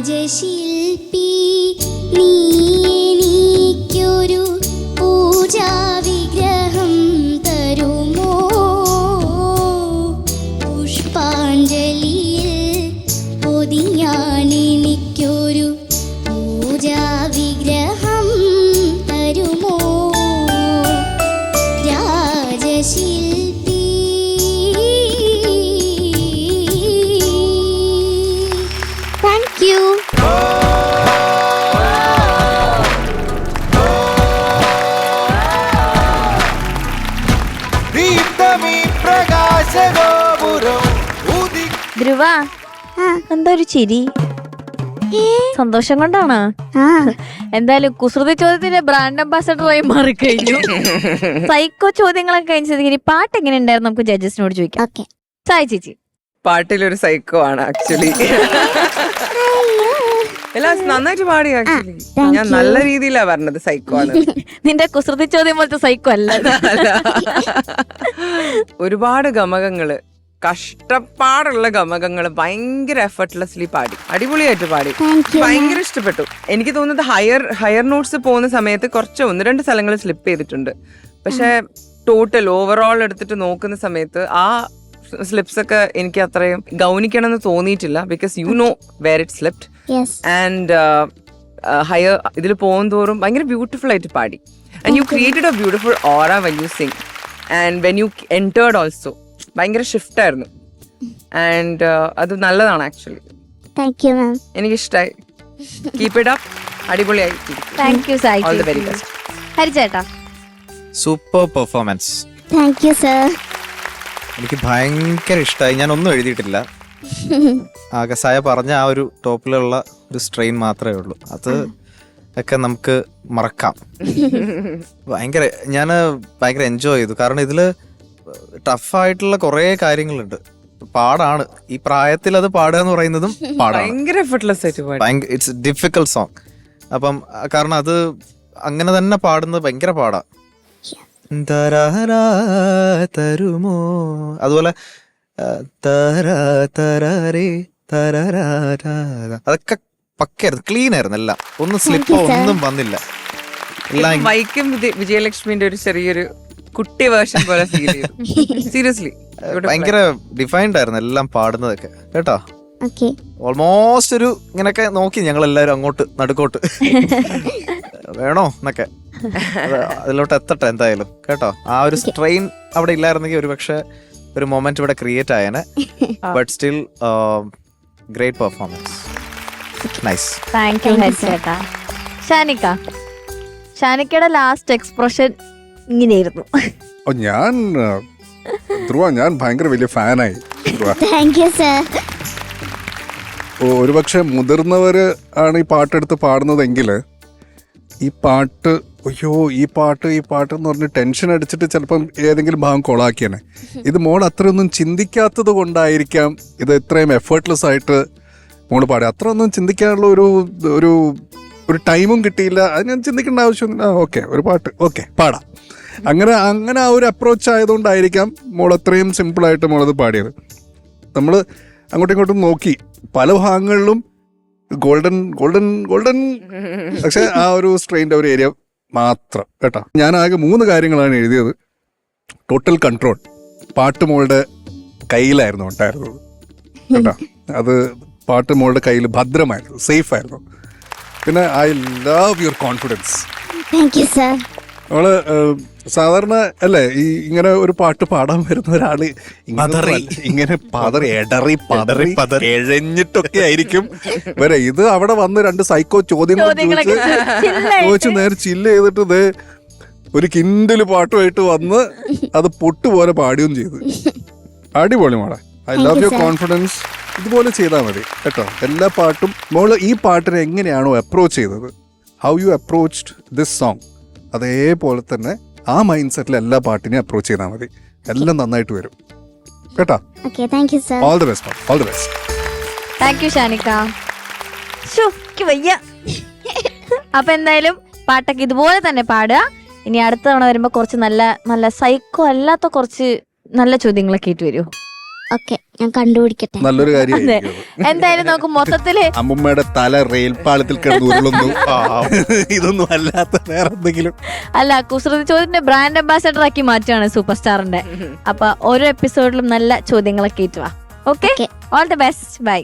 राजशील ധ്രുവ എന്താ ഒരു ചിരി? സന്തോഷം കൊണ്ടാണോ. ആ. എന്തായാലും കുസൃതി ചോദ്യത്തിന്റെ ബ്രാൻഡ് അംബാസഡറായി മാറിക്കഴിഞ്ഞു. സൈക്കോ ചോദ്യങ്ങളൊക്കെ കഴിഞ്ഞത് ഇനി പാട്ട് എങ്ങനെ ഉണ്ടായിരുന്നു നമുക്ക് ജഡ്ജസിനോട് ചോദിക്കാം. ഓക്കെ. സായി ചേച്ചി. പാട്ടിലൊരു സൈക്കോ ആണ് ആക്ച്വലി എല്ലാം നന്നായിട്ട് പാടി ആക്ച്വലി ഞാൻ നല്ല രീതിയിലാ പറഞ്ഞത് സൈക്കോ ആണ്. നിന്റെ കുസൃതി ചോദ്യം പോലത്തെ സൈക്കോ അല്ല. ഒരുപാട് ഗമകങ്ങൾ കഷ്ടപ്പാടുള്ള ഗമകങ്ങൾ ഭയങ്കര എഫർട്ട്ലെസ്ലി പാടി. അടിപൊളിയായിട്ട് പാടി. ഭയങ്കര ഇഷ്ടപ്പെട്ടു. എനിക്ക് തോന്നുന്നത് ഹയർ ഹയർ നോട്ട്സ് പോകുന്ന സമയത്ത് കുറച്ച് ഒന്ന് രണ്ട് സ്ഥലങ്ങൾ സ്ലിപ്പ് ചെയ്തിട്ടുണ്ട്. പക്ഷെ ടോട്ടൽ ഓവറോൾ എടുത്തിട്ട് നോക്കുന്ന സമയത്ത് ആ സ്ലിപ്സ് ഒക്കെ എനിക്ക് അത്രയും ഗൗനിക്കണം എന്ന് തോന്നിയിട്ടില്ല because you know where it slipped and higher ഇതിൽ പോകും തോറും ഭയങ്കര ബ്യൂട്ടിഫുൾ ആയിട്ട് പാടി and you created a beautiful aura when you sing and when you entered also ഭയങ്കര ഷിഫ്റ്റ് ആയിരുന്നു ആൻഡ് അത് നല്ലതാണ് ആക്ച്വലി താങ്ക് യു മാം എനിക്ക് ഇഷ്ടമായി കീപ് ഇറ്റ് അപ്പ് അടിപൊളിയായി thank you Sai all the very best best ഹരിചേട്ടാ. Super performance thank you sir എനിക്ക് ഭയങ്കര ഇഷ്ടമായി ഞാൻ ഒന്നും എഴുതിയിട്ടില്ല. ആകെ സായ പറഞ്ഞ ആ ഒരു ടോപ്പിലുള്ള ഒരു സ്ട്രെയിൻ മാത്രമേ ഉള്ളൂ. അത് ഒക്കെ നമുക്ക് മറക്കാം. ഭയങ്കര ഞാൻ ഭയങ്കര എൻജോയ് ചെയ്തു. കാരണം ഇതിൽ ടഫായിട്ടുള്ള കുറേ കാര്യങ്ങളുണ്ട്. പാടാണ്. ഈ പ്രായത്തിൽ അത് പാടുക എന്ന് പറയുന്നതും പാടാണ്. ഇറ്റ്സ് ഡിഫിക്കൽട്ട് സോങ് അപ്പം കാരണം അത് അങ്ങനെ തന്നെ പാടുന്നത് ഭയങ്കര പാടാ. തരുമോ? അതുപോലെ ആ, തരാ തരാരേ തരാരാരാ. അതൊക്കെ പക്കായിരുന്നു ക്ലീൻ ആയിരുന്നു എല്ലാം. ഒന്നും സ്ലിപ്പോ you, ഒന്നും വന്നില്ല. വൈക്കം വിജയലക്ഷ്മിന്റെ ഒരു ചെറിയൊരു കുട്ടി വേർഷൻ പോലെ ഫീൽ ചെയ്തു. സീരിയസ്ലി ഭയങ്കര ഡിഫൈൻഡ് ആയിരുന്നു എല്ലാം പാടുന്നതൊക്കെ. കേട്ടോ? ഓക്കെ ഓൾമോസ്റ്റ് ഒരു ഇങ്ങനൊക്കെ നോക്കി ഞങ്ങൾ എല്ലാരും അങ്ങോട്ട് നടുക്കോട്ട്. വേണോ എന്നൊക്കെ. അതിലോട്ട് എത്തട്ടെ എന്തായാലും. കേട്ടോ? ആ ഒരു സ്ട്രെയിൻ അവിടെ ഇല്ലായിരുന്നെങ്കിൽ ഒരു പക്ഷെ ഒരു മൊമെന്റ് ഇവിടെ create ആയേനെ. But still great performance nice thank you Shanika. ഷാനിക്കയുടെ last expression ഇങ്ങനെയായിരുന്നു. ഓ ഞാൻ ധ്രുവ ഞാൻ ഭയങ്കര വലിയ ഫാനായി. ഒരുപക്ഷെ മുതിർന്നവര് ആണ് ഈ പാട്ടെടുത്ത് പാടുന്നതെങ്കിൽ ഈ പാട്ട് അയ്യോ ഈ പാട്ട് ഈ പാട്ട് എന്ന് പറഞ്ഞ് ടെൻഷൻ അടിച്ചിട്ട് ചിലപ്പം ഏതെങ്കിലും ഭാഗം കൊളാക്കിയാണ് ഇത് മോൾ അത്രയൊന്നും ചിന്തിക്കാത്തത് കൊണ്ടായിരിക്കാം ഇത് ഇത്രയും എഫേർട്ട്ലെസ് ആയിട്ട് മോൾ പാടി അത്രയൊന്നും ചിന്തിക്കാനുള്ള ഒരു ഒരു ഒരു ടൈമും കിട്ടിയില്ല. അത് ഞാൻ ചിന്തിക്കേണ്ട ആവശ്യമൊന്നുമില്ല. ഓക്കെ ഒരു പാട്ട്. ഓക്കെ പാടാം. അങ്ങനെ അങ്ങനെ ആ ഒരു അപ്രോച്ച് ആയതുകൊണ്ടായിരിക്കാം മോൾ അത്രയും സിമ്പിളായിട്ട് മോളത് പാടിയത്. നമ്മൾ അങ്ങോട്ടും ഇങ്ങോട്ടും നോക്കി. പല ഭാഗങ്ങളിലും ഗോൾഡൻ ഗോൾഡൻ ഗോൾഡൻ. പക്ഷെ ആ ഒരു സ്ട്രെയിന്റെ ഒരു ഏരിയ മാത്രം കേട്ടോ. ഞാൻ ആകെ മൂന്ന് കാര്യങ്ങളാണ് എഴുതിയത്. ടോട്ടൽ കൺട്രോൾ പാട്ട് മോളുടെ കയ്യിലായിരുന്നു ഉണ്ടായിരുന്നത്. കേട്ടോ. അത് പാട്ട് മോളുടെ കയ്യിൽ ഭദ്രമായിരുന്നു സേഫ് ആയിരുന്നു. പിന്നെ I love your confidence thank you sir നമ്മൾ സാധാരണ അല്ലേ ഈ ഇങ്ങനെ ഒരു പാട്ട് പാടാൻ വരുന്ന ഒരാൾ ഇങ്ങനെ ഇങ്ങനെ പതറി എടറി പതറി പതറി. എഴഞ്ഞിട്ടൊക്കെ ആയിരിക്കും. വരെ ഇത് അവിടെ വന്ന് രണ്ട് സൈക്കോ ചോദ്യങ്ങൾ ചോദിച്ചു നേരെ ചില്ല് ചെയ്തിട്ട് ഇത് ഒരു കിൻഡിൽ പാട്ടുമായിട്ട് വന്ന് അത് പൊട്ടുപോലെ പാടുകയും ചെയ്തു. അടിപൊളി മോളെ. ഐ ലവ് യുവർ കോൺഫിഡൻസ് ഇതുപോലെ ചെയ്താൽ മതി കേട്ടോ. എല്ലാ പാട്ടും മോൾ ഈ പാട്ടിനെ എങ്ങനെയാണോ അപ്രോച്ച് ചെയ്തത്? How you approached this song അതേപോലെ തന്നെ ആ മൈൻഡ് സെറ്റിൽ എല്ലാ പാട്ടിനെയും അപ്രോച്ച് ചെയ്താൽ മതി. എല്ലാം നന്നായിട്ട് വരും. കേട്ടോ? Okay thank sir all the best all the best thank you Shanika. ശ്ശോ, എനിക്ക് വയ്യ. അപ്പൊ എന്തായാലും പാട്ടൊക്കെ ഇതുപോലെ തന്നെ പാടുക. ഇനി അടുത്ത തവണ വരുമ്പോ കുറച്ച് നല്ല നല്ല സൈക്കോ അല്ലാത്ത കുറച്ച് നല്ല ചോദ്യങ്ങളൊക്കെ ആയിട്ട് വരൂ. ഓക്കെ ഞാൻ കണ്ടുപിടിക്കട്ടെ. നല്ലൊരു അതെ. എന്തായാലും നമുക്ക് മൊത്തത്തിൽ അമ്മുമ്മയുടെ തല റെയിൽ പാളത്തിൽ കിടന്ന് ഉരുളുന്നു. ഇതൊന്നും അല്ലാത്ത വേറെ എന്തെങ്കിലും. അല്ല കുസൃതി ചോദ്യത്തിന്റെ ബ്രാൻഡ് അംബാസഡർ ആക്കി മാറ്റുകയാണ് സൂപ്പർ സ്റ്റാറിന്റെ അപ്പൊ ഓരോ എപ്പിസോഡിലും നല്ല ചോദ്യങ്ങളൊക്കെ ഏറ്റുവാ. Okay. All the best bye